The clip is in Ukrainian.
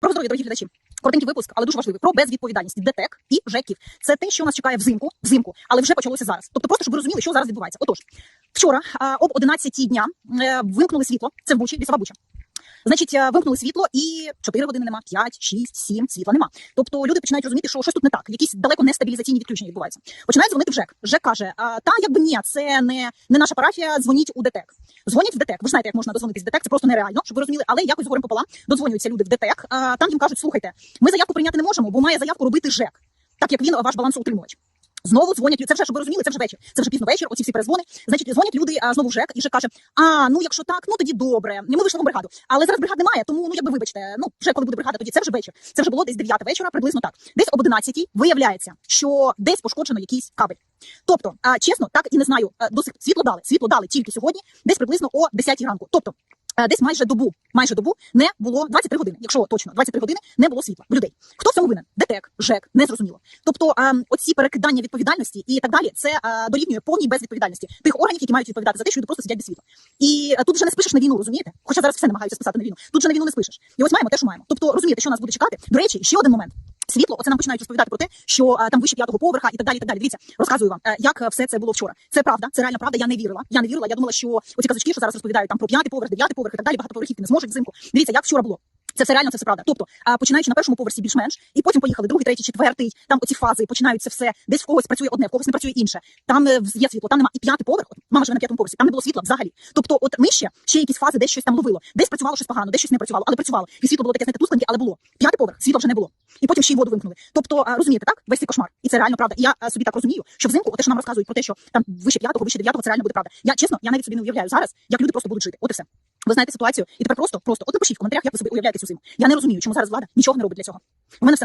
Про здоров'я, дорогі глядачі. Коротенький випуск, але дуже важливий. Про безвідповідальність ДТЕК і ЖЕКів. Це те, що нас чекає взимку, взимку, але вже почалося зараз. Тобто, просто щоб ви розуміли, що зараз відбувається. Отож, вчора об 11 дня е, вимкнули світло. Це в Бучі, лісова Буча. Значить, е, вимкнули світло і 4 години нема, 5, 6, 7, світла нема. Тобто люди починають розуміти, що щось тут не так, якісь далеко не стабілізаційні відключення відбуваються. Починають дзвонити в ЖЕК. ЖЕК каже: та якби ні, це не, не наша парафія, дзвоніть у ДТЕК. Дзвонять в ДТЕК. Ви знаєте, як можна дозвонитись в ДТЕК, це просто нереально, щоб ви розуміли, але якось з горем пополам додзвонюються люди в ДТЕК. Там їм кажуть, слухайте, ми заявку прийняти не можемо, бо має заявку робити ЖЕК, так як він ваш балансоутримувач. Знову дзвонять, це вже, щоб ви розуміли, це вже вечір. Це вже пізно вечір, оці всі перезвони. Значить, дзвонять люди а, знову ЖЕК, і ЖЕК каже: А, ну якщо так, ну тоді добре. Ми вийшли в бригаду. Але зараз бригад немає, тому ну якби вибачте, ну вже коли буде бригада, тоді це вже вечір. Це вже було десь 9 вечора, приблизно так. Десь об 11 виявляється, що десь пошкоджено якийсь кабель. Тобто, а, чесно, так і не знаю. Досить світло дали. Світло дали тільки сьогодні, десь приблизно о 10 ранку. Тобто. Е, Десь майже добу, майже добу не було 23 години, якщо точно 23 години не було світла людей. Хто в цьому винен? ДТЕК, ЖЕК, не зрозуміло. Тобто, е, оці перекидання відповідальності і так далі, це е, дорівнює повній безвідповідальності тих органів, які мають відповідати за те, що люди просто сидять без світла. І е, тут вже не спишеш на війну, розумієте? Хоча зараз все намагаються списати на війну. Тут вже на війну не спишеш. І ось маємо те, що маємо. Тобто розумієте, що нас буде чекати. До речі, ще один момент. Світло, оце нам починають розповідати про те, що е, там вище п'ятого поверха і так далі. І так далі. Дивіться, розказую вам, е, як е, все це було вчора. Це правда, це реальна правда. Я не вірила. Я не вірила. Я думала, що оці казочки, що зараз розповідають там про п'ятий поверх, дев'ятий поверх і так далі, багатоповерхівки не зможуть взимку. Дивіться, як вчора було. Це все реально, це все правда. Тобто, починаючи на першому поверсі більш-менш, і потім поїхали другий, третій, четвертий. Там оці фази починають це все. Десь в когось працює одне, в когось не працює інше. Там е, є світло, там нема і п'ятий поверх. От, мама живе на п'ятому поверсі. Там не було світла взагалі. Тобто, от нижче ще якісь фази, десь щось там ловило, десь працювало щось погано, десь щось не працювало, але працювало. І світло було таке знаєте, тускленьке, але було. П'ятий поверх, світла вже не було. І потім ще й воду вимкнули. Тобто, розумієте, так? Весь цей кошмар. І це реально правда. І я собі так розумію, що взимку, те, що нам розказують про те, що там вище п'ятого, вище дев'ятого, це реально буде правда. Я чесно, я навіть собі не уявляю зараз, як люди просто будуть жити. От і все. Ви знаєте ситуацію, і тепер просто, просто от напишіть в коментарях, як ви собі уявляєте цю зиму. Я не розумію, чому зараз влада нічого не робить для цього. У мене все на сьогодні.